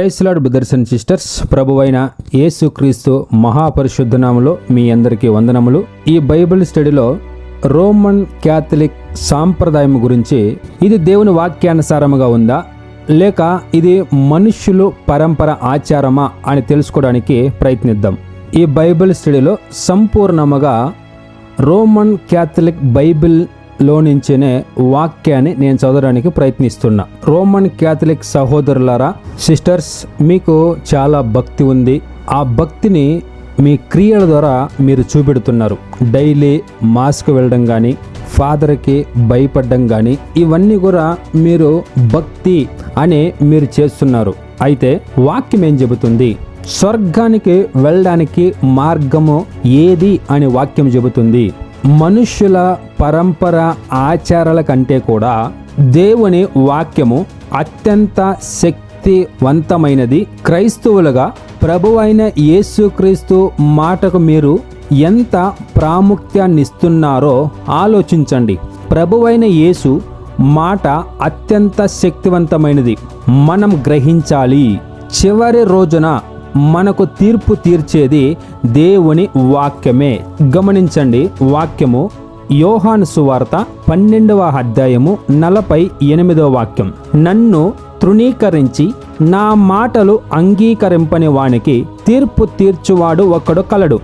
ప్రైస్లాడ్ brothers and sisters ప్రభువైన యేసుక్రీస్తు మహాపరిశుద్ధనాములో మీ అందరికీ వందనములు. ఈ బైబిల్ స్టడీలో రోమన్ క్యాథలిక్ సాంప్రదాయం గురించి ఇది దేవుని వాక్యానుసారముగా ఉందా? లేక ఇది మనుష్యులు పరంపర ఆచారమా అని తెలుసుకోవడానికి ప్రయత్నిద్దాం. ఈ బైబిల్ స్టడీలో సంపూర్ణముగా రోమన్ క్యాథలిక్ బైబిల్ లో నుంచేనే వాక్యాన్ని నేను చదవడానికి ప్రయత్నిస్తున్నా. రోమన్ క్యాథలిక్ సహోదరులారా సిస్టర్స్ మీకు చాలా భక్తి ఉంది. ఆ భక్తిని మీ క్రియల ద్వారా మీరు చూపెడుతున్నారు. డైలీ మాస్క్ వెళ్ళడం కానీ ఫాదర్కి భయపడడం కానీ ఇవన్నీ కూడా మీరు భక్తి అని మీరు చేస్తున్నారు. అయితే వాక్యం ఏం చెబుతుంది? స్వర్గానికి వెళ్ళడానికి మార్గము ఏది అని వాక్యం చెబుతుంది. మనుష్యుల పరంపర ఆచారాల కంటే కూడా దేవుని వాక్యము అత్యంత శక్తివంతమైనది. క్రైస్తవులుగా ప్రభువైన యేసుక్రీస్తు మాటకు మీరు ఎంత ప్రాముఖ్యాన్నిస్తున్నారో ఆలోచించండి. ప్రభువైన యేసు మాట అత్యంత శక్తివంతమైనది. మనం గ్రహించాలి. చివరి రోజున మనకు తీర్పు తీర్చేది దేవుని వాక్యమే. గమనించండి వాక్యము యోహాను సువార్త పన్నెండవ అధ్యాయము నలభై ఎనిమిదవ వాక్యం. నన్ను తృణీకరించి నా మాటలు అంగీకరింపని వానికి తీర్పు తీర్చువాడు ఒకడు కలడు.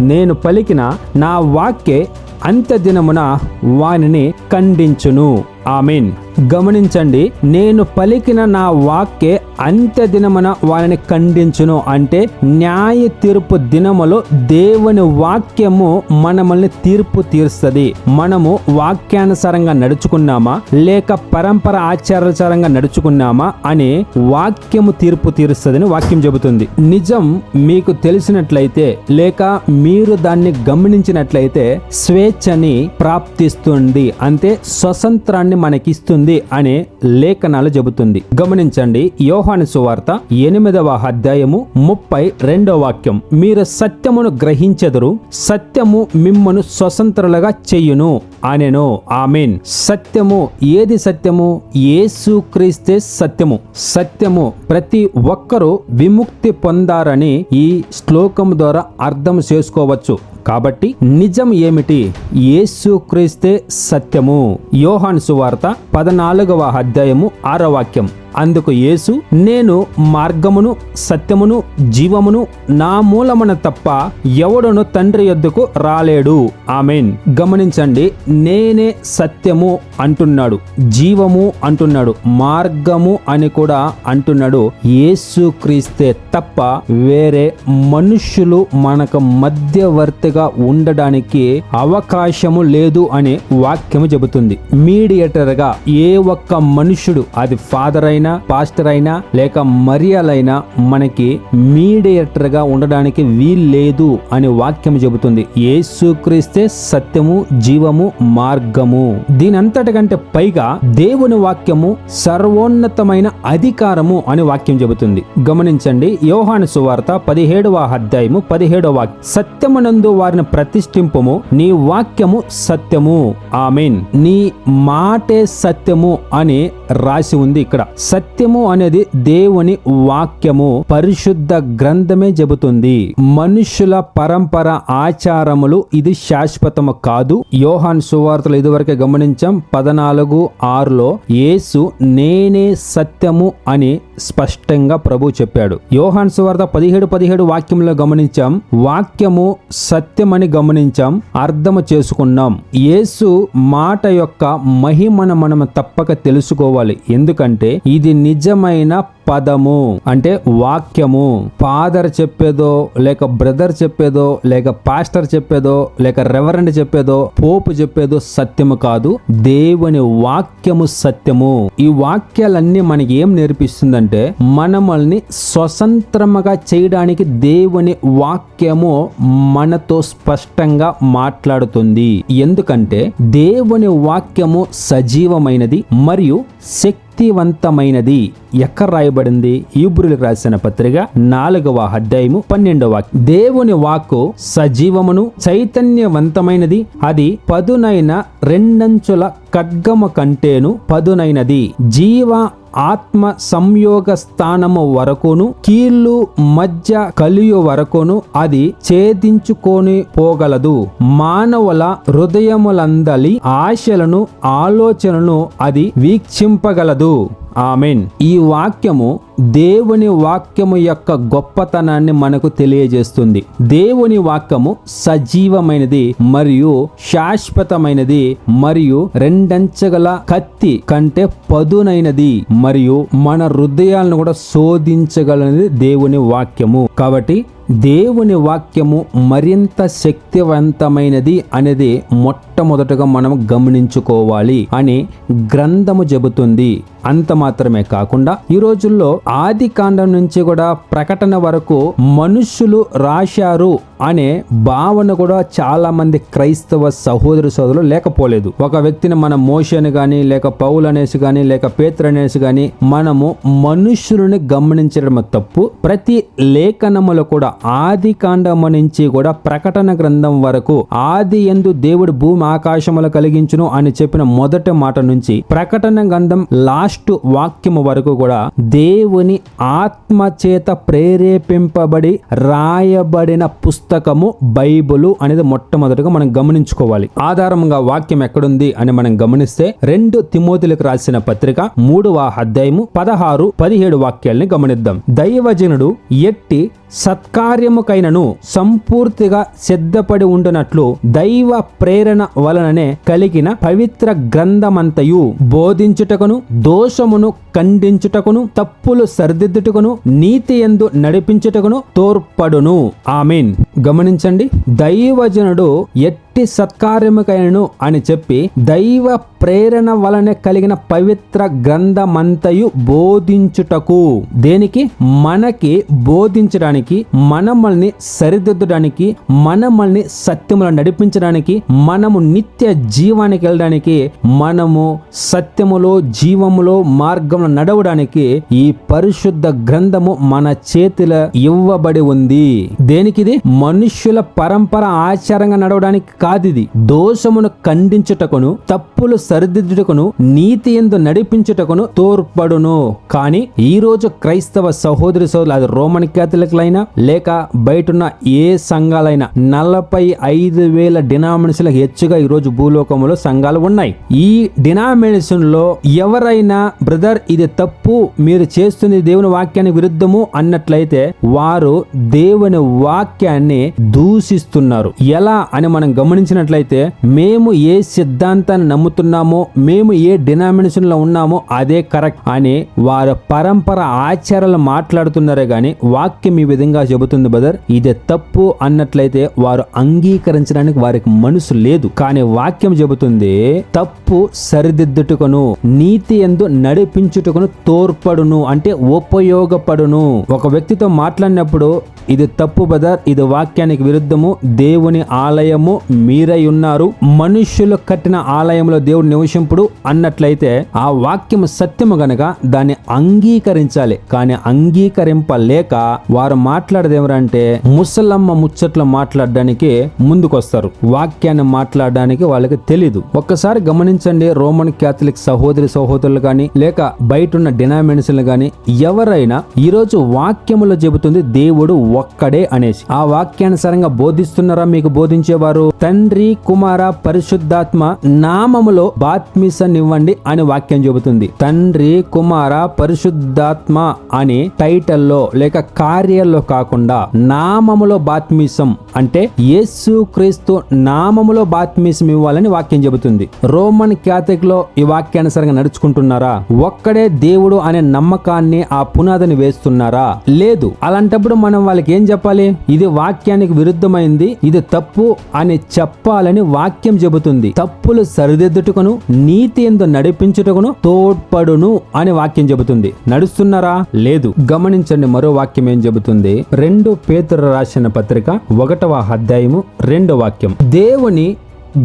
నేను పలికిన నా వాక్యే అంత్యదినమున వానిని ఖండించును. ఆమెన్. గమనించండి నేను పలికిన నా వాక్యే అంత్య దినమున వారిని ఖండించును అంటే న్యాయ తీర్పు దినములో దేవుని వాక్యము మనమల్ని తీర్పు తీరుస్తుంది మనము వాక్యానుసారంగా నడుచుకున్నామా? లేక పరంపర ఆచారాచారంగా నడుచుకున్నామా? అని వాక్యము తీర్పు తీరుస్తుందని వాక్యం చెబుతుంది. నిజం మీకు తెలిసినట్లయితే లేక మీరు దాన్ని గమనించినట్లయితే స్వేచ్ఛని ప్రాప్తిస్తుంది. అంటే స్వతంత్రాన్ని మనకిస్తుంది. అనే లేఖనాలు చెబుతుంది. గమనించండి యోహాను సువార్త ఎనిమిదవ అధ్యాయము ముప్పై రెండవ వాక్యం. మీరు సత్యమును గ్రహించెదరు సత్యము మిమ్మను స్వతంత్రులుగా చెయ్యును అనెను. ఆమెన్. సత్యము ఏది సత్యము? ఏసు క్రీస్తే సత్యము. సత్యము ప్రతి ఒక్కరూ విముక్తి పొందారని ఈ శ్లోకం ద్వారా అర్థం చేసుకోవచ్చు. కాబట్టి నిజం ఏమిటి? యేసు క్రీస్తే సత్యము. యోహాన్ సువార్త నాలుగవ అధ్యాయము ఆరవాక్యం అందుకు యేసు నేను మార్గమును సత్యమును జీవమును నా మూలమున తప్ప ఎవడును తండ్రి యొద్దకు రాలేడు. ఆమెన్. గమనించండి నేనే సత్యము అంటున్నాడు జీవము అంటున్నాడు మార్గము అని కూడా అంటున్నాడు యేసు క్రీస్తే తప్ప వేరే మనుష్యులు మనకు మధ్యవర్తిగా ఉండడానికి అవకాశము లేదు అని వాక్యము చెబుతుంది. మీడియేటర్గా ఏ ఒక్క మనుష్యుడు అది ఫాదర్ అయిన పాస్టర్ అయినా లేక మరియాలైనా మనకి మీడియేటర్గా ఉండడానికి వీల్లేదు అని వాక్యం చెబుతుంది. యేసుక్రీస్తే సత్యము జీవము మార్గము. దీనంతటికంటే పైగా దేవుని వాక్యము సర్వోన్నతమైన అధికారము అని వాక్యం చెబుతుంది. గమనించండి యోహాను సువార్త పదిహేడవ అధ్యాయము పదిహేడవ వాక్యం సత్యమునందు వారిని ప్రతిష్ఠింపము నీ వాక్యము సత్యము. ఆమెన్. నీ మాటే సత్యము అని రాసి ఉంది ఇక్కడ. సత్యము అనేది దేవుని వాక్యము పరిశుద్ధ గ్రంథమే చెబుతుంది. మనుషుల పరంపర ఆచారములు ఇది శాశ్వతము కాదు. యోహాన్ సువార్తలు ఇదివరకే గమనించాం. పదనాలుగు ఆరులో యేసు నేనే సత్యము అని స్పష్టంగా ప్రభు చెప్పాడు. యోహాన్ సువార్త పదిహేడు పదిహేడు వాక్యంలో గమనించాం. వాక్యము సత్యమని గమనించాం. అర్థము చేసుకున్నాం. యేసు మాట యొక్క మహిమను మనం తప్పక తెలుసుకోవాలి. ఎందుకంటే ఇది నిజమైన పదము. అంటే వాక్యము. ఫాదర్ చెప్పేదో లేక బ్రదర్ చెప్పేదో లేక పాస్టర్ చెప్పేదో లేక రెవరెండ్ చెప్పేదో పోపు చెప్పేదో సత్యము కాదు. దేవుని వాక్యము సత్యము. ఈ వాక్యాలన్నీ మనకి ఏం నేర్పిస్తుందంటే మనమల్ని స్వతంత్రముగా చేయడానికి దేవుని వాక్యము మనతో స్పష్టంగా మాట్లాడుతుంది. ఎందుకంటే దేవుని వాక్యము సజీవమైనది మరియు శక్తి శక్తివంతమైనది ఎక్కడ రాయబడింది? ఈబ్రులకు రాసిన పత్రిక నాలుగవ అధ్యాయము పన్నెండవ దేవుని వాక్కు సజీవమును చైతన్యవంతమైనది అది పదునైన రెండంచుల ఖడ్గము కంటేను పదునైనది. జీవ ఆత్మ సంయోగ స్థానము వరకును కీళ్ళు మధ్య కలియు వరకును అది ఛేదించుకొని పోగలదు. మానవుల హృదయములందలి ఆశలను ఆలోచనను అది వీక్షింపగలదు. ఆమెన్. ఈ వాక్యము దేవుని వాక్యము యొక్క గొప్పతనాన్ని మనకు తెలియజేస్తుంది. దేవుని వాక్యము సజీవమైనది మరియు శాశ్వతమైనది మరియు రెండంచగల కత్తి కంటే పదునైనది మరియు మన హృదయాలను కూడా శోధించగలది దేవుని వాక్యము. కాబట్టి దేవుని వాక్యము మరింత శక్తివంతమైనది అనేది మొట్టమొదటగా మనం గమనించుకోవాలి అని గ్రంథము చెబుతుంది. అంత మాత్రమే కాకుండా ఈ రోజుల్లో ఆది కాండం నుంచి కూడా ప్రకటన వరకు మనుషులు రాశారు అనే భావన కూడా చాలా మంది క్రైస్తవ సహోదరు సోదరులు లేకపోలేదు. ఒక వ్యక్తిని మన మోషని కానీ లేక పౌలు అనేసి కానీ లేక పేత్ర అనేసి కానీ మనము మనుషులను గమనించడం తప్పు. ప్రతి లేఖనములో కూడా ఆది కాండము నుంచి కూడా ప్రకటన గ్రంథం వరకు ఆది ఎందు దేవుడు భూమి ఆకాశములు కలిగించును అని చెప్పిన మొదటి మాట నుంచి ప్రకటన గ్రంథం లాస్ట్ వాక్యము వరకు కూడా దేవుని ఆత్మ చేత ప్రేరేపింపబడి రాయబడిన పుస్తకము బైబులు అనేది మొట్టమొదటిగా మనం గమనించుకోవాలి. ఆధారంగా వాక్యం ఎక్కడుంది అని మనం గమనిస్తే రెండు తిమోతులకు రాసిన పత్రిక మూడవ అధ్యాయము పదహారు పదిహేడు వాక్యాల్ని గమనిద్దాం. దైవజనుడు ఎట్టి సత్కార్యముకైనను సంపూర్తిగా సిద్ధపడి ఉండునట్లు దైవ ప్రేరణ వలననే కలిగిన పవిత్ర గ్రంథమంతయు బోధించుటకును దోషమును ఖండించుటకును తప్పులు సరిదిద్దుటకును నీతి ఎందు నడిపించుటకును తోడ్పడును. ఆమెన్. గమనించండి దైవజనుడు ఎట్టి సత్కార్యముకైనను అని చెప్పి దైవ ప్రేరణ వలన కలిగిన పవిత్ర గ్రంథమంతయు బోధించుటకు. దేనికి? మనకి బోధించడానికి మనమల్ని సరిదిద్దడానికి మనమల్ని సత్యములో నడిపించడానికి మనము నిత్య జీవానికి వెళ్ళడానికి మనము సత్యములో జీవములో మార్గంలో నడవడానికి ఈ పరిశుద్ధ గ్రంథము మన చేతిలో ఇవ్వబడి ఉంది. దేనికిది? మనుష్యుల పరంపర ఆచారంగా నడవడానికి కాదిది. దోషమును ఖండించుటకును తప్పులు సరిదిద్దుటకును నీతి ఎందు నడిపించుటకును తోడ్పడును. కానీ ఈ రోజు క్రైస్తవ సహోదరి సోదరులు అది రోమన్ క్యాథలిక్లైనా లేక బయటున్న ఏ సంఘాలైనా నలభై ఐదు వేల డినామినేషన్లకు హెచ్చుగా ఈ రోజు భూలోకంలో సంఘాలు ఉన్నాయి. ఈ డినామినేషన్లో ఎవరైనా బ్రదర్ ఇది తప్పు మీరు చేస్తుంది దేవుని వాక్యానికి విరుద్ధము అన్నట్లయితే వారు దేవుని వాక్యాన్ని దూషిస్తున్నారు. ఎలా అని మనం గమనించినట్లయితే మేము ఏ సిద్ధాంతాన్ని నమ్ముతున్నామో మేము ఏ డినామినేషన్లో ఉన్నామో అదే కరెక్ట్ అని వారి పరంపర ఆచారాలు మాట్లాడుతున్నారే గాని వాక్యం ఈ విధంగా చెబుతుంది బ్రదర్. ఇది తప్పు అన్నట్లయితే వారు అంగీకరించడానికి వారికి మనసు లేదు. కానీ వాక్యం చెబుతుంది తప్పు సరిదిద్దుటకును నీతి ఎందు నడిపించుటకును తోడ్పడును అంటే ఉపయోగపడును. ఒక వ్యక్తితో మాట్లాడినప్పుడు ఇది తప్పు బదర్ ఇది వాక్యానికి విరుద్ధము దేవుని ఆలయము మీరై ఉన్నారు. మనుష్యులు కట్టిన ఆలయంలో దేవుడు నివసింపుడు అన్నట్లయితే ఆ వాక్యం సత్యము గనక దాన్ని అంగీకరించాలి. కానీ అంగీకరింపలేక వారు మాట్లాడదేమరంటే ముసలమ్మ ముచ్చట్లు మాట్లాడడానికి ముందుకొస్తారు. వాక్యాన్ని మాట్లాడడానికి వాళ్ళకి తెలీదు. ఒక్కసారి గమనించండి రోమన్ క్యాథలిక్ సహోదరి సహోదరులు గాని లేక బయట ఉన్న డినామినేషన్లు గాని ఎవరైనా ఈరోజు వాక్యములో చెబుతుంది దేవుడు ఒక్కడే అనేసి. ఆ వాక్యానుసారంగా బోధిస్తున్నారా మీకు బోధించేవారు? తండ్రి కుమార పరిశుద్ధాత్మ నామములో బాత్మిసనివ్వండి అని వాక్యం చెబుతుంది. తండ్రి కుమార పరిశుద్ధాత్మ అని టైటిల్లో లేక కార్యాల్లో కాకుండా నామములో బాత్మీసం అంటే యేసు క్రీస్తు నామములో బాత్మీసం ఇవ్వాలని వాక్యం చెబుతుంది. రోమన్ క్యాథలిక్లో ఈ వాక్యానుసారంగా నడుచుకుంటున్నారా? ఒక్కడే దేవుడు అనే నమ్మకాన్ని ఆ పునాదిని వేస్తున్నారా? లేదు. అలాంటప్పుడు మనం వాళ్ళకి ఏం చెప్పాలి? ఇది వాక్యానికి విరుద్ధమైంది ఇది తప్పు అని చెప్పాలని వాక్యం చెబుతుంది. తప్పులు సరిదిద్దుటకును నీతి ఎందు నడిపించుటకును తోడ్పడును అని వాక్యం చెబుతుంది. నడుస్తున్నారా? లేదు. గమనించండి మరో వాక్యం ఏం చెబుతుంది. రెండు పేతురు రాసిన పత్రిక ఒకటవ అధ్యాయము రెండో వాక్యం. దేవుని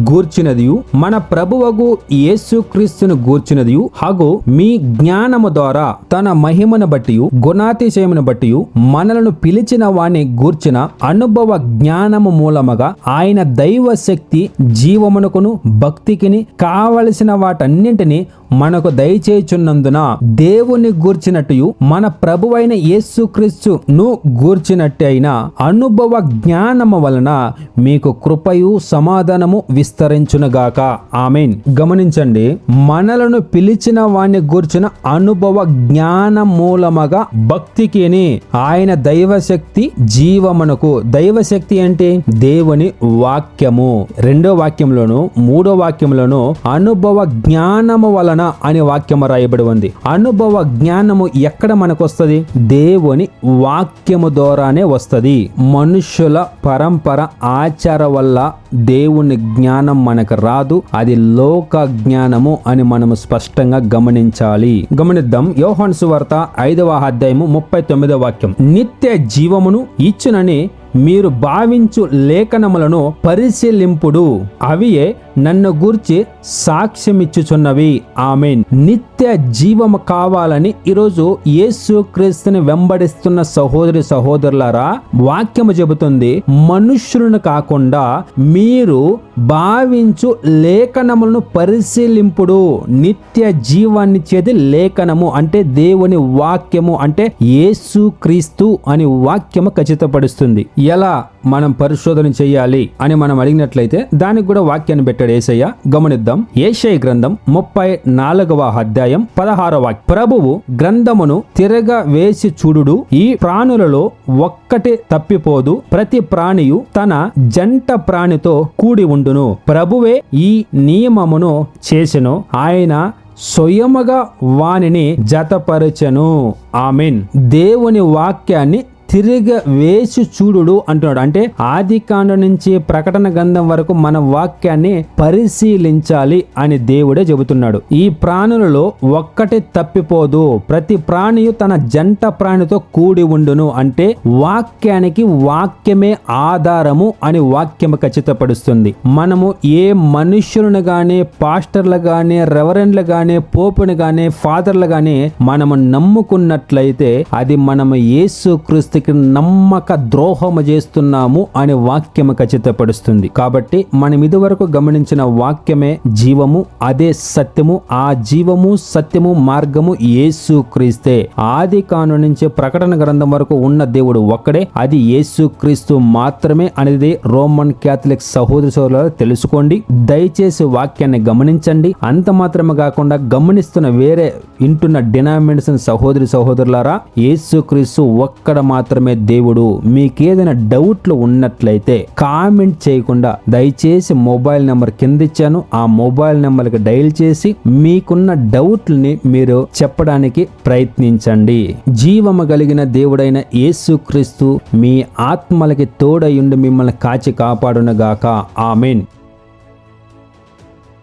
గూర్చినదియు మన ప్రభువగు యేసుక్రీస్తును గూర్చినదియు హగు మీ జ్ఞానము ద్వారా తన మహిమను బట్టి గుణాతిశయమును బట్టి మనలను పిలిచిన వాణ్ణి గూర్చిన అనుభవ జ్ఞానము మూలముగా ఆయన దైవ శక్తి జీవమునకును భక్తికిని కావలసిన వాటన్నింటినీ మనకు దయచేయుచున్నందున దేవుని గూర్చినట్టు మన ప్రభువైన యేసుక్రీస్తును గూర్చినట్టు అయిన అనుభవ జ్ఞానము వలన మీకు కృపయు సమాధానము విస్తరించునుగాక. ఆమెన్. గమనించండి మనలను పిలిచిన వాణ్ణి గూర్చిన అనుభవ జ్ఞాన మూలముగా భక్తికిని ఆయన దైవశక్తి జీవమునకు. దైవశక్తి అంటే దేవుని వాక్యము. రెండో వాక్యంలోను మూడో వాక్యంలోను అనుభవ జ్ఞానము వలన అనే వాక్యము రాయబడి ఉంది. అనుభవ జ్ఞానము ఎక్కడ మనకు వస్తుంది దేవుని వాక్యము ద్వారానే వస్తుంది. మనుష్యుల పరంపర ఆచార వల్ల దేవుని జ్ఞానం మనకు రాదు అది లోక జ్ఞానము అని మనము స్పష్టంగా గమనించాలి. గమనిద్దాం యోహాన్ సువార్త ఐదవ అధ్యాయము ముప్పై తొమ్మిదవ వాక్యం. నిత్య జీవమును ఇచ్చునని మీరు భావించు లేఖనములను పరిశీలింపుడు. అవియే నన్ను గూర్చి సాక్ష్యమిచ్చుచున్నవి. ఆమెన్. నిత్య జీవము కావాలని ఈరోజు యేసు క్రీస్తుని వెంబడిస్తున్న సహోదరి సహోదరులారా వాక్యము చెబుతుంది మనుష్యులను కాకుండా మీరు భావించు లేఖనములను పరిశీలింపుడు. నిత్య జీవాన్ని చేది లేఖనము అంటే దేవుని వాక్యము అంటే యేసు క్రీస్తు అని వాక్యము ఖచ్చితపడుస్తుంది. ఎలా? మనం పరిశోధన చేయాలి అని మనం అడిగినట్లయితే దానికి కూడా వాక్యాన్ని పెట్టాడు ఏసయ్య. గమనిద్దాం. ఏషయ గ్రంథం ముప్పై నాలుగవ అధ్యాయం పదహారవ వాక్యం ప్రభువు గ్రంథమును తిరగ వేసి చూడుడు ఈ ప్రాణులలో ఒక్కటి తప్పిపోదు ప్రతి ప్రాణియు తన జంట ప్రాణితో కూడి ఉండును. ప్రభువే ఈ నియమమును చేసెను ఆయన స్వయముగా వానిని జతపరచెను. ఆమెన్. దేవుని వాక్యాన్ని తిరిగి వేసి చూడుడు అంటున్నాడు. అంటే ఆది నుంచి ప్రకటన గంధం వరకు మన వాక్యాన్ని పరిశీలించాలి అని దేవుడే చెబుతున్నాడు. ఈ ప్రాణులలో ఒక్కటి తప్పిపోదు. ప్రతి ప్రాణియు తన జంట ప్రాణితో కూడి ఉండును. అంటే వాక్యానికి వాక్యమే ఆధారము అని వాక్యము ఖచ్చితపడుస్తుంది మనము ఏ మనుష్యులను గాని పాస్టర్లు గాని రెవరెండ్లు గాని పోపుని గాని ఫాదర్లు గాని మనము నమ్ముకున్నట్లయితే అది మనము యేసు క్రీస్తుకి నమ్మక ద్రోహము చేస్తున్నాము అనే వాక్యము ఖచ్చితపడుస్తుంది కాబట్టి మనం ఇదివరకు గమనించిన వాక్యమే జీవము అదే సత్యము. ఆ జీవము సత్యము మార్గము యేసు క్రీస్తే. ఆది కాను నుంచి ప్రకటన గ్రంథం వరకు ఉన్న దేవుడు ఒక్కడే. అది యేసు క్రీస్తు మాత్రమే అనేది రోమన్ క్యాథలిక్ సహోదర సోదరులు తెలుసుకోండి. దయచేసి వాక్యాన్ని గమనించండి. అంత మాత్రమే కాకుండా గమనిస్తున్న వేరే వింటున్న డినామినేషన్ సహోదరి సహోదరులారా యేసు క్రీస్తు ఒక్కడ మాత్రం మాత్రమే దేవుడు మీకేదైనా డౌట్లు ఉన్నట్లయితే కామెంట్ చేయకుండా దయచేసి మొబైల్ నెంబర్ కింద ఇచ్చాను ఆ మొబైల్ నెంబర్కి డైల్ చేసి మీకున్న డౌట్ని మీరు చెప్పడానికి ప్రయత్నించండి. జీవము కలిగిన దేవుడైన యేసుక్రీస్తు మీ ఆత్మలకి తోడయుండి మిమ్మల్ని కాచి కాపాడునగాక. ఆమెన్.